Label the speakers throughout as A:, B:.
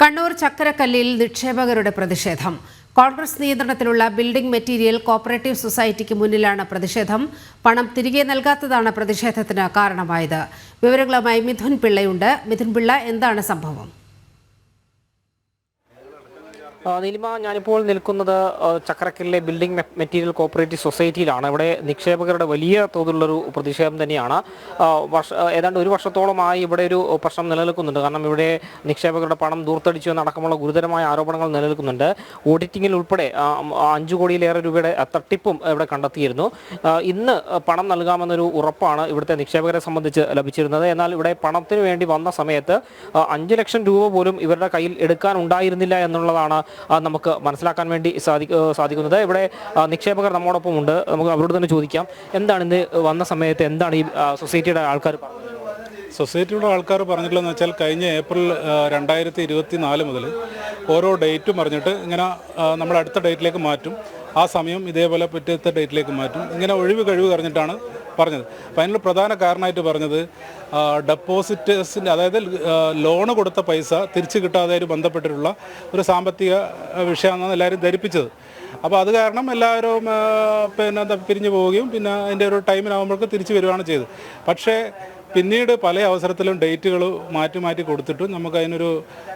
A: കണ്ണൂർ ചക്കരക്കല്ലിൽ നിക്ഷേപകരുടെ പ്രതിഷേധം. കോൺഗ്രസ് നിയന്ത്രണത്തിലുള്ള ബിൽഡിംഗ് മെറ്റീരിയൽ കോപ്പറേറ്റീവ് സൊസൈറ്റിക്ക് മുന്നിലാണ് പ്രതിഷേധം. പണം തിരികെ നൽകാത്തതാണ് പ്രതിഷേധത്തിന് കാരണമായത്. വിവരങ്ങളുമായി മിഥുൻ പിള്ളയുണ്ട്. മിഥുൻ പിള്ള എന്താണ് സംഭവം?
B: നീലിമ ഞാനിപ്പോൾ നിൽക്കുന്നത് ചക്രക്കലിലെ ബിൽഡിംഗ് മെറ്റീരിയൽ കോപ്പറേറ്റീവ് സൊസൈറ്റിയിലാണ് ഇവിടെ നിക്ഷേപകരുടെ വലിയ തോതിലുള്ളൊരു പ്രതിഷേധം തന്നെയാണ്. വർഷ ഏതാണ്ട് ഒരു വർഷത്തോളമായി ഇവിടെ ഒരു പ്രശ്നം നിലനിൽക്കുന്നുണ്ട്. കാരണം ഇവിടെ നിക്ഷേപകരുടെ പണം ദൂർത്തടിച്ചു എന്നടക്കമുള്ള ഗുരുതരമായ ആരോപണങ്ങൾ നിലനിൽക്കുന്നുണ്ട്. ഓഡിറ്റിംഗിൽ ഉൾപ്പെടെ അഞ്ചു കോടിയിലേറെ രൂപയുടെ തട്ടിപ്പും ഇവിടെ കണ്ടെത്തിയിരുന്നു. ഇന്ന് പണം നൽകാമെന്നൊരു ഉറപ്പാണ് ഇവിടുത്തെ നിക്ഷേപകരെ സംബന്ധിച്ച് ലഭിച്ചിരുന്നത്. എന്നാൽ ഇവിടെ പണത്തിന് വേണ്ടി വന്ന സമയത്ത് അഞ്ച് ലക്ഷം രൂപ പോലും ഇവരുടെ കയ്യിൽ എടുക്കാൻ ഉണ്ടായിരുന്നില്ല എന്നുള്ളതാണ് നമുക്ക് മനസ്സിലാക്കാൻ വേണ്ടി സാധി സാധിക്കുന്നത്. ഇവിടെ നിക്ഷേപകർ നമ്മോടൊപ്പം ഉണ്ട്. നമുക്ക് അവരോട് തന്നെ ചോദിക്കാം. എന്താണ് ഇന്ന് വന്ന സമയത്ത് എന്താണ് ഈ സൊസൈറ്റിയുടെ ആൾക്കാർ
C: സൊസൈറ്റിയുടെ ആൾക്കാർ പറഞ്ഞിട്ടുള്ളതെന്ന് വെച്ചാൽ കഴിഞ്ഞ ഏപ്രിൽ രണ്ടായിരത്തി ഇരുപത്തി നാല് മുതൽ ഓരോ ഡേറ്റും പറഞ്ഞിട്ട് ഇങ്ങനെ നമ്മൾ അടുത്ത ഡേറ്റിലേക്ക് മാറ്റും. ആ സമയം ഇതേപോലെ പിറ്റത്തെ ഡേറ്റിലേക്ക് മാറ്റും. ഇങ്ങനെ ഒഴിവ് കഴിവ് പറഞ്ഞിട്ടാണ് പറഞ്ഞത്. അപ്പോൾ അതിനുള്ള പ്രധാന കാരണമായിട്ട് പറഞ്ഞത് ഡെപ്പോസിറ്റേഴ്സിന്റെ അതായത് ലോണ് കൊടുത്ത പൈസ തിരിച്ചു കിട്ടാതെ ബന്ധപ്പെട്ടിട്ടുള്ള ഒരു സാമ്പത്തിക വിഷയമാണെന്നാണ് എല്ലാവരും ധരിപ്പിച്ചത്. അപ്പോൾ അത് കാരണം എല്ലാവരും പിന്നെ എന്താ പിരിഞ്ഞു പോവുകയും പിന്നെ അതിന്റെ ഒരു ടൈമിനാകുമ്പോഴേക്ക് തിരിച്ചു വരികയാണ് ചെയ്തത്. പക്ഷേ പിന്നീട് പല അവസരത്തിലും ഡേറ്റുകൾ മാറ്റി മാറ്റി കൊടുത്തിട്ട് നമുക്ക് അതിനൊരു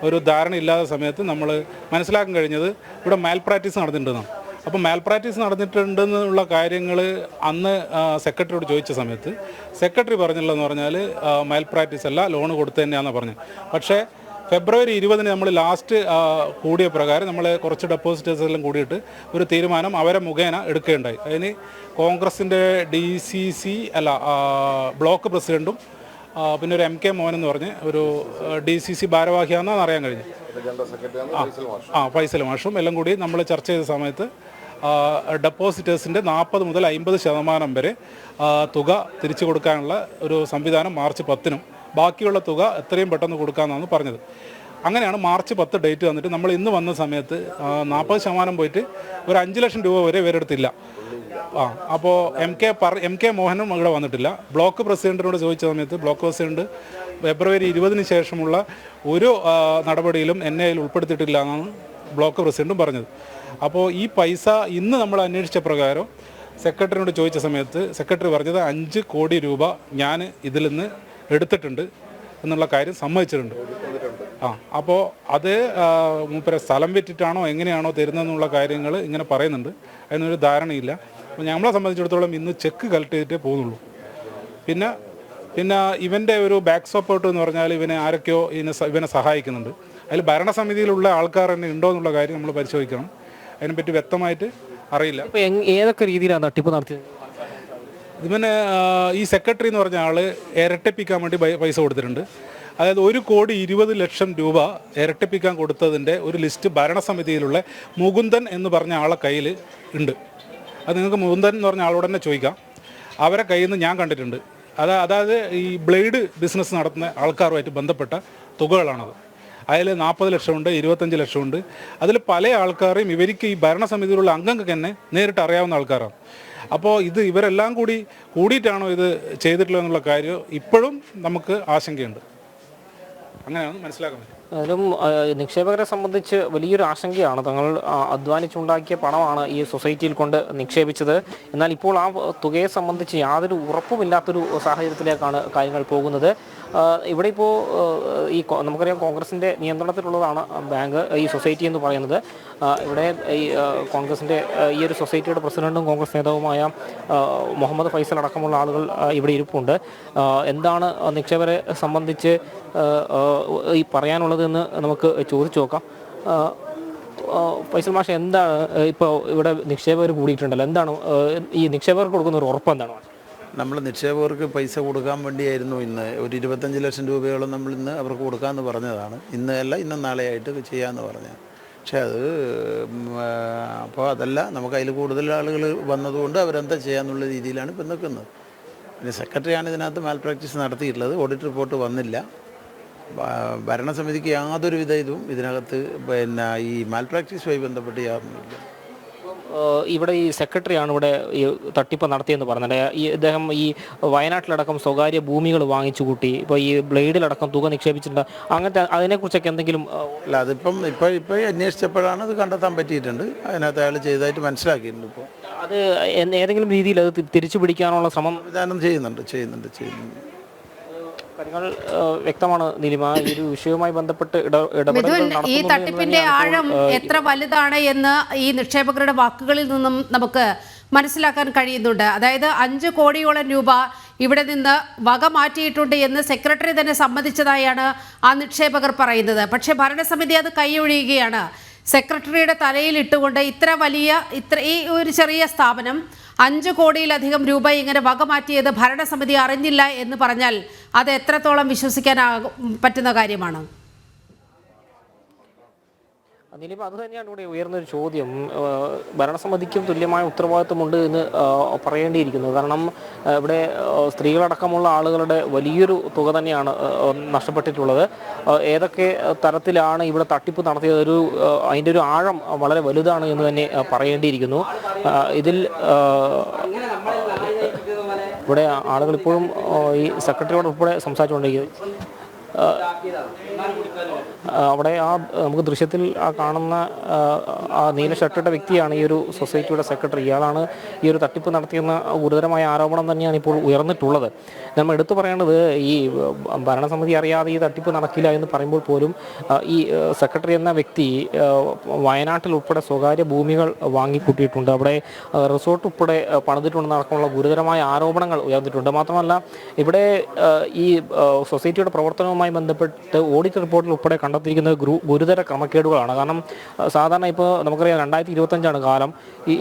C: ഒരു ധാരണ ഇല്ലാത്ത സമയത്ത് നമ്മൾ മനസ്സിലാക്കാൻ കഴിഞ്ഞത് ഇവിടെ മാൽ പ്രാക്ടീസ് നടന്നിട്ടുണ്ടെന്നാണ്. അപ്പോൾ മാൽ പ്രാക്ടീസ് നടന്നിട്ടുണ്ടെന്നുള്ള കാര്യങ്ങൾ അന്ന് സെക്രട്ടറിയോട് ചോദിച്ച സമയത്ത് സെക്രട്ടറി പറഞ്ഞില്ലെന്ന് പറഞ്ഞാൽ മാൽ പ്രാക്ടീസ് അല്ല ലോൺ കൊടുത്തു തന്നെയാണെന്ന് പറഞ്ഞത്. പക്ഷേ ഫെബ്രുവരി ഇരുപതിന് നമ്മൾ ലാസ്റ്റ് കൂടിയ പ്രകാരം നമ്മൾ കുറച്ച് ഡെപ്പോസിറ്റേഴ്സ് എല്ലാം കൂടിയിട്ട് ഒരു തീരുമാനം അവരെ മുഖേന എടുക്കുകയുണ്ടായി. അതിന് കോൺഗ്രസിന്റെ ഡി സി സി അല്ല ബ്ലോക്ക് പ്രസിഡന്റും പിന്നെ ഒരു എം കെ മോഹൻ എന്ന് പറഞ്ഞ് ഒരു ഡി സി സി ഭാരവാഹിയാണെന്നാണ് അറിയാൻ കഴിഞ്ഞത് ആ, ആ ഫൈസൽ മാഷും എല്ലാം കൂടി നമ്മൾ ചർച്ച ചെയ്ത സമയത്ത് ഡെപ്പോസിറ്റേഴ്സിന്റെ നാൽപ്പത് മുതൽ അമ്പത് ശതമാനം വരെ തുക തിരിച്ചു കൊടുക്കാനുള്ള ഒരു സംവിധാനം മാർച്ച് പത്തിനും ബാക്കിയുള്ള തുക എത്രയും പെട്ടെന്ന് കൊടുക്കാമെന്നാണ് പറഞ്ഞത്. അങ്ങനെയാണ് മാർച്ച് പത്ത് ഡേറ്റ് വന്നിട്ട് നമ്മൾ ഇന്ന് വന്ന സമയത്ത് നാൽപ്പത് ശതമാനം പോയിട്ട് ഒരു അഞ്ച് ലക്ഷം രൂപ വരെ ഇവരെടുത്തില്ല. ആ അപ്പോൾ എം കെ പറ എം കെ മോഹനും ഇവിടെ വന്നിട്ടില്ല. ബ്ലോക്ക് പ്രസിഡന്റിനോട് ചോദിച്ച സമയത്ത് ബ്ലോക്ക് പ്രസിഡന്റ് ഫെബ്രുവരി ഇരുപതിന് ശേഷമുള്ള ഒരു നടപടിയിലും എന്നെ അതിൽ ഉൾപ്പെടുത്തിയിട്ടില്ല എന്നാണ് ബ്ലോക്ക് പ്രസിഡന്റും പറഞ്ഞത്. അപ്പോൾ ഈ പൈസ ഇന്ന് നമ്മൾ അന്വേഷിച്ച പ്രകാരം സെക്രട്ടറിനോട് ചോദിച്ച സമയത്ത് സെക്രട്ടറി പറഞ്ഞത് അഞ്ച് കോടി രൂപ ഞാൻ ഇതിൽ നിന്ന് എടുത്തിട്ടുണ്ട് എന്നുള്ള കാര്യം സമ്മതിച്ചിട്ടുണ്ട്. ആ അപ്പോൾ അത് മൂപ്പര സ്ഥലം വിറ്റിട്ടാണോ എങ്ങനെയാണോ തരുന്നതെന്നുള്ള കാര്യങ്ങൾ ഇങ്ങനെ പറയുന്നുണ്ട്. അതിനൊരു ധാരണയില്ല. അപ്പോൾ നമ്മളെ സംബന്ധിച്ചിടത്തോളം ഇന്ന് ചെക്ക് കളക്ട് ചെയ്തിട്ടേ പോകുന്നുള്ളൂ. പിന്നെ പിന്നെ ഇവന്റെ ഒരു ബാക്ക് സപ്പോർട്ട് എന്ന് പറഞ്ഞാൽ ഇവനെ ആരൊക്കെയോ ഇവനെ സഹായിക്കുന്നുണ്ട്. അതിൽ ഭരണസമിതിയിലുള്ള ആൾക്കാർ തന്നെ ഉണ്ടോ എന്നുള്ള കാര്യം നമ്മൾ പരിശോധിക്കണം. അതിനെപ്പറ്റി വ്യക്തമായിട്ട് അറിയില്ല.
B: ഏതൊക്കെ രീതിയിലാണ് തട്ടിപ്പ് നടത്തിയത്?
C: ഇത് പിന്നെ ഈ സെക്രട്ടറി എന്ന് പറഞ്ഞ ആൾ ഇരട്ടിപ്പിക്കാൻ വേണ്ടി പൈസ കൊടുത്തിട്ടുണ്ട്. അതായത് ഒരു കോടി ഇരുപത് ലക്ഷം രൂപ ഇരട്ടിപ്പിക്കാൻ കൊടുത്തതിന്റെ ഒരു ലിസ്റ്റ് ഭരണസമിതിയിലുള്ള മുകുന്ദൻ എന്ന് പറഞ്ഞ ആളെ കയ്യിൽ ഉണ്ട്. അത് നിങ്ങൾക്ക് മുകുന്ദൻ എന്ന് പറഞ്ഞ ആളോട് തന്നെ ചോദിക്കാം. അവരെ കയ്യിൽ നിന്ന് ഞാൻ കണ്ടിട്ടുണ്ട്. അതാ അതായത് ഈ ബ്ലേഡ് ബിസിനസ് നടത്തുന്ന ആൾക്കാരുമായിട്ട് ബന്ധപ്പെട്ട തുകകളാണത്. അതിൽ നാൽപ്പത് ലക്ഷമുണ്ട് ഇരുപത്തഞ്ച് ലക്ഷമുണ്ട്. അതിൽ പല ആൾക്കാരെയും ഇവർക്ക് ഈ ഭരണസമിതിയിലുള്ള അംഗങ്ങൾക്ക് തന്നെ നേരിട്ട് അറിയാവുന്ന ആൾക്കാരാണ്. അപ്പോൾ ഇത് ഇവരെല്ലാം കൂടി കൂടിയിട്ടാണോ ഇത് ചെയ്തിട്ടുള്ളത് എന്നുള്ള കാര്യം ഇപ്പോഴും നമുക്ക് ആശങ്കയുണ്ട്. അങ്ങനെയാണ് മനസ്സിലാക്കാൻ പറ്റും
B: അതിലും നിക്ഷേപകരെ സംബന്ധിച്ച് വലിയൊരു ആശങ്കയാണ്. തങ്ങൾ അധ്വാനിച്ചുണ്ടാക്കിയ പണമാണ് ഈ സൊസൈറ്റിയിൽ കൊണ്ട് നിക്ഷേപിച്ചത്. എന്നാൽ ഇപ്പോൾ ആ തുകയെ സംബന്ധിച്ച് യാതൊരു ഉറപ്പുമില്ലാത്തൊരു സാഹചര്യത്തിലേക്കാണ് കാര്യങ്ങൾ പോകുന്നത്. ഇവിടെ ഇപ്പോൾ ഈ നമുക്കറിയാം കോൺഗ്രസിന്റെ നിയന്ത്രണത്തിലുള്ളതാണ് ബാങ്ക് ഈ സൊസൈറ്റി എന്ന് പറയുന്നത്. ഇവിടെ ഈ കോൺഗ്രസിന്റെ ഈ ഒരു സൊസൈറ്റിയുടെ പ്രസിഡന്റും കോൺഗ്രസ് നേതാവുമായ മുഹമ്മദ് ഫൈസൽ അടക്കമുള്ള ആളുകൾ ഇവിടെ ഇരിപ്പുണ്ട്. എന്താണ് നിക്ഷേപരെ സംബന്ധിച്ച് ഈ പറയാനുള്ളതെന്ന് നമുക്ക് ചോദിച്ചു നോക്കാം. ഫൈസൽ മാഷ എന്താണ് ഇപ്പോൾ ഇവിടെ നിക്ഷേപകർ കൂടിയിട്ടുണ്ടല്ലോ. എന്താണ് ഈ നിക്ഷേപകർക്ക് കൊടുക്കുന്ന ഒരു ഉറപ്പ് എന്താണ്?
D: നമ്മൾ നിക്ഷേപകർക്ക് പൈസ കൊടുക്കാൻ വേണ്ടിയായിരുന്നു ഇന്ന്. ഒരു ഇരുപത്തഞ്ച് ലക്ഷം രൂപയോളം നമ്മൾ ഇന്ന് അവർക്ക് കൊടുക്കാമെന്ന് പറഞ്ഞതാണ്. ഇന്ന് അല്ല ഇന്നും നാളെയായിട്ട് ചെയ്യാമെന്ന് പറഞ്ഞത് പക്ഷേ അത് അപ്പോൾ അതല്ല നമുക്ക് അതിൽ കൂടുതൽ ആളുകൾ വന്നതുകൊണ്ട് അവരെന്താ ചെയ്യാമെന്നുള്ള രീതിയിലാണ് ഇപ്പം നിൽക്കുന്നത്. പിന്നെ സെക്രട്ടറിയാണ് ഇതിനകത്ത് മാൽ പ്രാക്ടീസ് നടത്തിയിട്ടുള്ളത്. ഓഡിറ്റ് റിപ്പോർട്ട് വന്നില്ല. ഭരണസമിതിക്ക് യാതൊരുവിധ ഇതും ഇതിനകത്ത് പിന്നെ ഈ മാൽ പ്രാക്ടീസുമായി ബന്ധപ്പെട്ട് യാതൊന്നുമില്ല.
B: ഇവിടെ ഈ സെക്രട്ടറിയാണ് ഇവിടെ ഈ തട്ടിപ്പ് നടത്തിയെന്ന് പറഞ്ഞത്. ഈ ഇദ്ദേഹം ഈ വയനാട്ടിലടക്കം സ്വകാര്യ ഭൂമികൾ വാങ്ങിച്ചു കൂട്ടി ഇപ്പോൾ ഈ ബ്ലേഡിലടക്കം തുക നിക്ഷേപിച്ചിട്ടുണ്ട്. അങ്ങനത്തെ അതിനെക്കുറിച്ചൊക്കെ എന്തെങ്കിലും
D: അല്ല അതിപ്പം ഇപ്പോൾ ഇപ്പോൾ അന്വേഷിച്ചപ്പോഴാണ് അത് കണ്ടെത്താൻ പറ്റിയിട്ടുണ്ട്. അതിനകത്ത് അയാൾ ചെയ്തതായിട്ട് മനസ്സിലാക്കിയിട്ടുണ്ട് ഇപ്പോൾ
B: അത് ഏതെങ്കിലും രീതിയിൽ അത് തിരിച്ചു പിടിക്കാനുള്ള ശ്രമം
D: വിധാനം ചെയ്യുന്നുണ്ട് ചെയ്യുന്നുണ്ട് ചെയ്യുന്നുണ്ട്.
B: കാര്യങ്ങൾ വ്യക്തമാണ് നീലിമ. ഈ ഒരു വിഷയവുമായി ബന്ധപ്പെട്ട്
A: ഈ തട്ടിപ്പിന്റെ ആഴം എത്ര വലുതാണ് എന്ന് ഈ നിക്ഷേപകരുടെ വാക്കുകളിൽ നിന്നും നമുക്ക് മനസ്സിലാക്കാൻ കഴിയുന്നുണ്ട്. അതായത് അഞ്ച് കോടിയോളം രൂപ ഇവിടെ നിന്ന് വക മാറ്റിയിട്ടുണ്ട് എന്ന് സെക്രട്ടറി തന്നെ സമ്മതിച്ചതായാണ് ആ നിക്ഷേപകർ പറയുന്നത്. പക്ഷേ ഭരണസമിതി അത് കൈയൊഴിയുകയാണ്. സെക്രട്ടറിയുടെ തലയിൽ ഇട്ടുകൊണ്ട് ഇത്ര വലിയ ഇത്ര ഈ ഒരു ചെറിയ സ്ഥാപനം അഞ്ച് കോടിയിലധികം രൂപ ഇങ്ങനെ വക മാറ്റിയത് ഭരണസമിതി അറിഞ്ഞില്ല എന്ന് പറഞ്ഞാൽ അത് എത്രത്തോളം വിശ്വസിക്കാനാകും പറ്റുന്ന കാര്യമാണ്?
B: ദിലീപ് അത് തന്നെയാണ് ഇവിടെ ഉയർന്നൊരു ചോദ്യം. ഭരണസമിതിക്കും തുല്യമായ ഉത്തരവാദിത്വമുണ്ട് എന്ന് പറയേണ്ടിയിരിക്കുന്നു. കാരണം ഇവിടെ സ്ത്രീകളടക്കമുള്ള ആളുകളുടെ വലിയൊരു തുക തന്നെയാണ് നഷ്ടപ്പെട്ടിട്ടുള്ളത്. ഏതൊക്കെ തരത്തിലാണ് ഇവിടെ തട്ടിപ്പ് നടത്തിയത്? ഒരു അതിന്റെ ഒരു ആഴം വളരെ വലുതാണ് എന്ന് തന്നെ പറയേണ്ടിയിരിക്കുന്നു. ഇതിൽ ഇവിടെ ആളുകൾ ഇപ്പോഴും ഈ സെക്രട്ടറിയോട് ഉൾപ്പെടെ സംസാരിച്ചുകൊണ്ടിരിക്കുന്നത് അവിടെ ആ നമുക്ക് ദൃശ്യത്തിൽ ആ കാണുന്ന ആ, നീല ഷർട്ടിട്ട വ്യക്തിയാണ് ഈ ഒരു സൊസൈറ്റിയുടെ സെക്രട്ടറി. ഇയാളാണ് ഈ ഒരു തട്ടിപ്പ് നടത്തിയെന്ന ഗുരുതരമായ ആരോപണം തന്നെയാണ് ഇപ്പോൾ ഉയർന്നിട്ടുള്ളത്. നമ്മൾ എടുത്തു പറയേണ്ടത് ഈ ഭരണസമിതി അറിയാതെ ഈ തട്ടിപ്പ് നടക്കില്ല എന്ന് പറയുമ്പോൾ പോലും ഈ സെക്രട്ടറി എന്ന വ്യക്തി വയനാട്ടിൽ ഉൾപ്പെടെ സ്വകാര്യ ഭൂമികൾ വാങ്ങിക്കൂട്ടിയിട്ടുണ്ട്. അവിടെ റിസോർട്ട് ഉൾപ്പെടെ പണിതിട്ടുണ്ടെന്നടക്കമുള്ള ഗുരുതരമായ ആരോപണങ്ങൾ ഉയർന്നിട്ടുണ്ട്. മാത്രമല്ല ഇവിടെ ഈ സൊസൈറ്റിയുടെ പ്രവർത്തനവുമായി ബന്ധപ്പെട്ട് ഓഡിറ്റ് റിപ്പോർട്ടിൽ ഉൾപ്പെടെ കണ്ടെത്തിയിരിക്കുന്നത് ഗ്രൂ ഗുരുതര ക്രമക്കേടുകളാണ്. കാരണം സാധാരണ ഇപ്പോൾ നമുക്കറിയാം രണ്ടായിരത്തി ഇരുപത്തഞ്ചാണ് കാലം.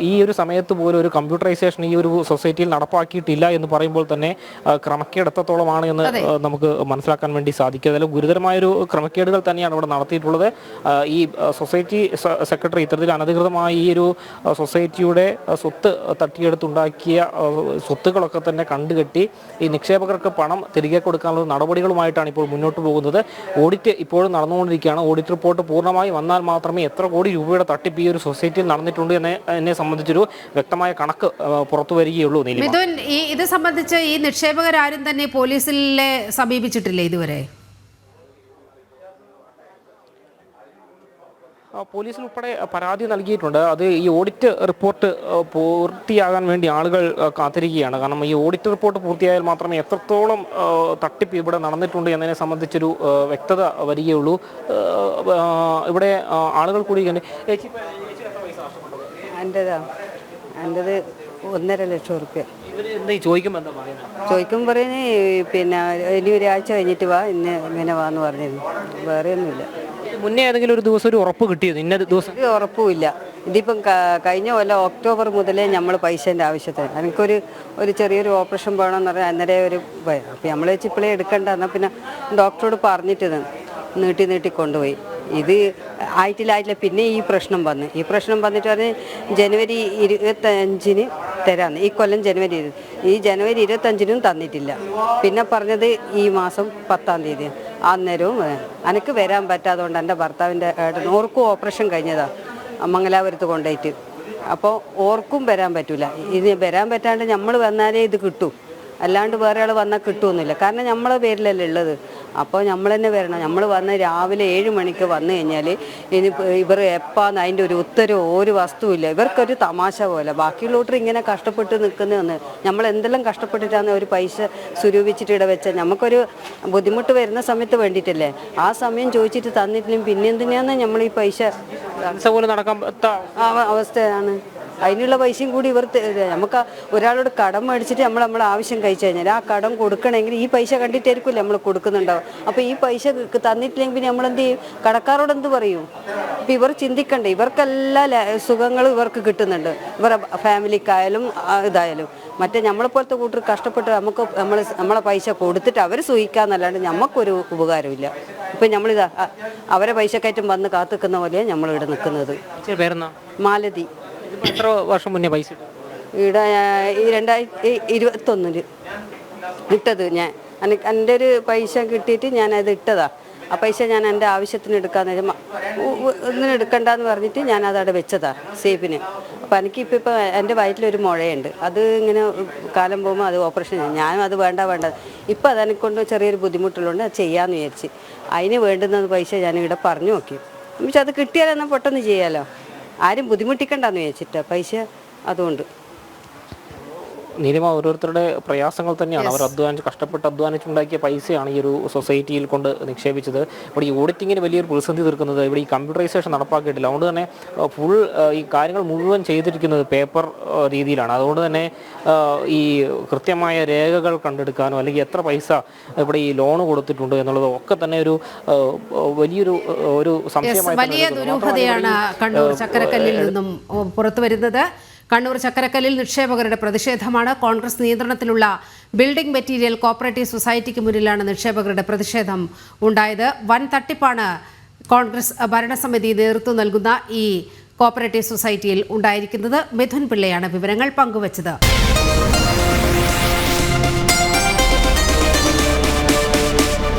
B: ഈ ഒരു സമയത്ത് പോലും ഒരു കമ്പ്യൂട്ടറൈസേഷൻ ഈ ഒരു സൊസൈറ്റിയിൽ നടപ്പാക്കിയിട്ടില്ല എന്ന് പറയുമ്പോൾ തന്നെ ക്രമക്കേട് എത്രത്തോളമാണ് എന്ന് നമുക്ക് മനസ്സിലാക്കാൻ വേണ്ടി സാധിക്കും. അതിൽ ഗുരുതരമായൊരു ക്രമക്കേടുകൾ തന്നെയാണ് ഇവിടെ നടത്തിയിട്ടുള്ളത്. ഈ സൊസൈറ്റി സെക്രട്ടറി ഇത്തരത്തിൽ അനധികൃതമായി ഈ ഒരു സൊസൈറ്റിയുടെ സ്വത്ത് തട്ടിയെടുത്തുണ്ടാക്കിയ സ്വത്തുക്കളൊക്കെ സ്വത്തുകളൊക്കെ തന്നെ കണ്ടുകെട്ടി ഈ നിക്ഷേപകർക്ക് പണം തിരികെ കൊടുക്കാനുള്ള നടപടികളുമായിട്ടാണ് ഇപ്പോൾ മുന്നോട്ട് പോകുന്നത്. ഓഡിറ്റ് ഇപ്പോഴും നടന്നുകൊണ്ടിരിക്കുകയാണ്. ഓഡിറ്റ് റിപ്പോർട്ട് പൂർണമായി വന്നാൽ മാത്രമേ എത്ര കോടി രൂപയുടെ തട്ടിപ്പ് ഈ ഒരു സൊസൈറ്റിയിൽ നടന്നിട്ടുണ്ട് എന്നെ എന്നെ സംബന്ധിച്ചൊരു വ്യക്തമായ കണക്ക് പുറത്തു വരികയുള്ളൂ
A: മിഥുൻ ഈ ഇത് സംബന്ധിച്ച് ഈ നിക്ഷേപകരാരും തന്നെ പോലീസിലെ സമീപിച്ചിട്ടില്ലേ ഇതുവരെ?
B: പോലീസിൽ ഉൾപ്പെടെ പരാതി നൽകിയിട്ടുണ്ട്. അത് ഈ ഓഡിറ്റ് റിപ്പോർട്ട് പൂർത്തിയാകാൻ വേണ്ടി ആളുകൾ കാത്തിരിക്കുകയാണ്. കാരണം ഈ ഓഡിറ്റ് റിപ്പോർട്ട് പൂർത്തിയായാൽ മാത്രമേ എത്രത്തോളം തട്ടിപ്പ് ഇവിടെ നടന്നിട്ടുണ്ട് എന്നതിനെ സംബന്ധിച്ചൊരു വ്യക്തത വരികയുള്ളൂ. ഇവിടെ ആളുകൾ കൂടി?
E: എന്റെതാ എന്റെത് ഒന്നര ലക്ഷം റുപ്യ
B: ചോദിക്കുമ്പോൾ
E: ചോദിക്കും പറയുന്നത് പിന്നെ ഇനി ഒരാഴ്ച കഴിഞ്ഞിട്ട് വാ ഇന്ന് ഇങ്ങനെ വാന്ന് പറഞ്ഞിരുന്നു. വേറെ ഒന്നുമില്ല
B: മുന്നേ ഏതെങ്കിലും ഒരു ദിവസം ഒരു ഉറപ്പ് കിട്ടിയത് ഇന്ന ദിവസം?
E: ഒരു ഉറപ്പുമില്ല. ഇതിപ്പം കഴിഞ്ഞ കൊല്ലം ഒക്ടോബർ മുതലേ നമ്മൾ പൈസേന്റെ ആവശ്യത്തിന്. എനിക്കൊരു ഒരു ചെറിയൊരു ഓപ്പറേഷൻ വേണമെന്ന് പറഞ്ഞാൽ അന്നേരം ഒരു അപ്പം നമ്മൾ വെച്ച് ഇപ്പോഴേ എടുക്കണ്ട. എന്നാൽ പിന്നെ ഡോക്ടറോട് പറഞ്ഞിട്ട് നീട്ടി നീട്ടി കൊണ്ടുപോയി. ഇത് ആയിട്ടില്ല പിന്നെ ഈ പ്രശ്നം വന്നു. ഈ പ്രശ്നം വന്നിട്ട് പറഞ്ഞ് ജനുവരി ഇരുപത്തഞ്ചിന് തരാന്ന്. ഈ കൊല്ലം ജനുവരി ഈ ജനുവരി ഇരുപത്തഞ്ചിനും തന്നിട്ടില്ല. പിന്നെ പറഞ്ഞത് ഈ മാസം പത്താം തീയതി അന്നേരവും എനിക്ക് വരാൻ പറ്റാത്തതുകൊണ്ട് എന്റെ ഭർത്താവിന്റെ ഏട്ടൻ ഓർക്കും ഓപ്പറേഷൻ കഴിഞ്ഞതാണ് മംഗലാപുരത്ത് കൊണ്ടുപോയിട്ട്. അപ്പോൾ ഓർക്കും വരാൻ പറ്റില്ല ഇത് വരാൻ പറ്റാണ്ട് നമ്മൾ വന്നാലേ ഇത് കിട്ടൂ. അല്ലാണ്ട് വേറെ ആൾ വന്നാൽ കിട്ടുമെന്നില്ല കാരണം നമ്മളെ പേരിലല്ലേ ഉള്ളത്. അപ്പോൾ നമ്മൾ തന്നെ വരണം. നമ്മൾ വന്ന് രാവിലെ ഏഴ് മണിക്ക് വന്നു കഴിഞ്ഞാൽ ഇനി ഇവർ എപ്പാന്ന് അതിന്റെ ഒരു ഉത്തരവ് ഒരു വസ്തുവില്ല ഇവർക്കൊരു തമാശ പോലെ. ബാക്കിയുള്ളവർ ഇങ്ങനെ കഷ്ടപ്പെട്ട് നിൽക്കുന്നതെന്ന് നമ്മൾ എന്തെല്ലാം കഷ്ടപ്പെട്ടിട്ടാണ് ഒരു പൈസ സ്വരൂപിച്ചിട്ട് ഇട വെച്ചാൽ നമുക്കൊരു ബുദ്ധിമുട്ട് വരുന്ന സമയത്ത് വേണ്ടിയിട്ടല്ലേ? ആ സമയം ചോദിച്ചിട്ട് തന്നിട്ടില്ലെങ്കിൽ പിന്നെ എന്തിനാണ് നമ്മൾ ഈ പൈസ
B: പോലും നടക്കാൻ
E: അവസ്ഥയാണ്. അതിനുള്ള പൈസയും കൂടി ഇവർ നമുക്ക് ഒരാളോട് കടം മേടിച്ചിട്ട് നമ്മൾ നമ്മളെ ആവശ്യം കഴിച്ചു കഴിഞ്ഞാൽ ആ കടം കൊടുക്കണമെങ്കിൽ ഈ പൈസ കണ്ടിട്ടായിരിക്കുമല്ലോ നമ്മൾ കൊടുക്കുന്നുണ്ടാവും അപ്പോൾ ഈ പൈസ തന്നിട്ടില്ലെങ്കിൽ പിന്നെ നമ്മൾ എന്ത് ചെയ്യും? കടക്കാരോട് എന്ത് പറയും? ഇപ്പം ഇവർ ചിന്തിക്കണ്ടേ ഇവർക്കെല്ലാ സുഖങ്ങളും ഇവർക്ക് കിട്ടുന്നുണ്ട്. ഇവരുടെ ഫാമിലിക്കായാലും ഇതായാലും. മറ്റേ നമ്മളെപ്പോലത്തെ കൂട്ടർ കഷ്ടപ്പെട്ട് നമുക്ക് നമ്മൾ നമ്മളെ പൈസ കൊടുത്തിട്ട് അവർ സൂഹിക്കാന്നല്ലാണ്ട് നമുക്കൊരു ഉപകാരമില്ല. ഇപ്പം നമ്മളിതാ അവരെ പൈസ കയറ്റം വന്ന് കാത്തുക്കുന്ന പോലെയാണ് നമ്മളിവിടെ നിൽക്കുന്നത് മാലതി.
B: എത്ര വർഷം മുന്നേ പൈസ?
E: ഇവിടെ ഈ രണ്ടായിരത്തി ഇരുപത്തൊന്നിൽ ഇട്ടത് ഞാൻ. എനിക്ക് എന്റെ ഒരു പൈസ കിട്ടിയിട്ട് ഞാനത് ഇട്ടതാ. ആ പൈസ ഞാൻ എന്റെ ആവശ്യത്തിന് എടുക്കാന്ന് ഒന്നും എടുക്കണ്ടെന്ന് പറഞ്ഞിട്ട് ഞാൻ അതവിടെ വെച്ചതാ സേഫിന്. അപ്പോൾ എനിക്കിപ്പോൾ ഇപ്പം എന്റെ വയറ്റിലൊരു മുഴയുണ്ട്. അത് ഇങ്ങനെ കാലം പോകുമ്പോൾ അത് ഓപ്പറേഷൻ ചെയ്യും. ഞാനും അത് വേണ്ട വേണ്ട. ഇപ്പം അതെനിക്കൊണ്ട് ചെറിയൊരു ബുദ്ധിമുട്ടുള്ളതുകൊണ്ട് അത് ചെയ്യാമെന്ന് വിചാരിച്ച്. അതിന് വേണ്ടുന്ന പൈസ ഞാൻ ഇവിടെ പറഞ്ഞു നോക്കി. പക്ഷെ അത് കിട്ടിയാലെന്നാൽ പെട്ടെന്ന് ചെയ്യാമല്ലോ ആരും ബുദ്ധിമുട്ടിക്കണ്ടെന്ന് വെച്ചിട്ടാണ് പൈസ അതുകൊണ്ട്.
B: നീലിമ ഓരോരുത്തരുടെ പ്രയാസങ്ങൾ തന്നെയാണ്. അവർ അധ്വാനിച്ച് കഷ്ടപ്പെട്ട് അധ്വാനിച്ചുണ്ടാക്കിയ പൈസയാണ് ഈ ഒരു സൊസൈറ്റിയിൽ കൊണ്ട് നിക്ഷേപിച്ചത്. ഇവിടെ ഈ ഓഡിറ്റിങ്ങിന് വലിയൊരു പ്രതിസന്ധി തീർക്കുന്നത് ഇവിടെ ഈ കമ്പ്യൂട്ടറൈസേഷൻ നടപ്പാക്കിയിട്ടില്ല. അതുകൊണ്ട് തന്നെ ഫുൾ ഈ കാര്യങ്ങൾ മുഴുവൻ ചെയ്തിരിക്കുന്നത് പേപ്പർ രീതിയിലാണ്. അതുകൊണ്ട് തന്നെ ഈ കൃത്യമായ രേഖകൾ കണ്ടെടുക്കാനോ അല്ലെങ്കിൽ എത്ര പൈസ ഇവിടെ ഈ ലോൺ കൊടുത്തിട്ടുണ്ട് എന്നുള്ളത് ഒക്കെ തന്നെ ഒരു വലിയൊരു ഒരു സംശയമായി
A: പുറത്തു വരുന്നത്. കണ്ണൂർ ചക്കരക്കല്ലിൽ നിക്ഷേപകരുടെ പ്രതിഷേധമാണ്. കോൺഗ്രസ് നിയന്ത്രണത്തിലുള്ള ബിൽഡിംഗ് മെറ്റീരിയൽ കോപ്പറേറ്റീവ് സൊസൈറ്റിക്ക് മുന്നിലാണ് നിക്ഷേപകരുടെ പ്രതിഷേധം ഉണ്ടായത്. വൻ തട്ടിപ്പാണ് കോൺഗ്രസ് ഭരണസമിതി നേതൃത്വം നൽകുന്ന ഈ കോപ്പറേറ്റീവ് സൊസൈറ്റിയിൽ ഉണ്ടായിരിക്കുന്നത്. മിഥുൻ പിള്ളയാണ് വിവരങ്ങൾ പങ്കുവച്ചത്.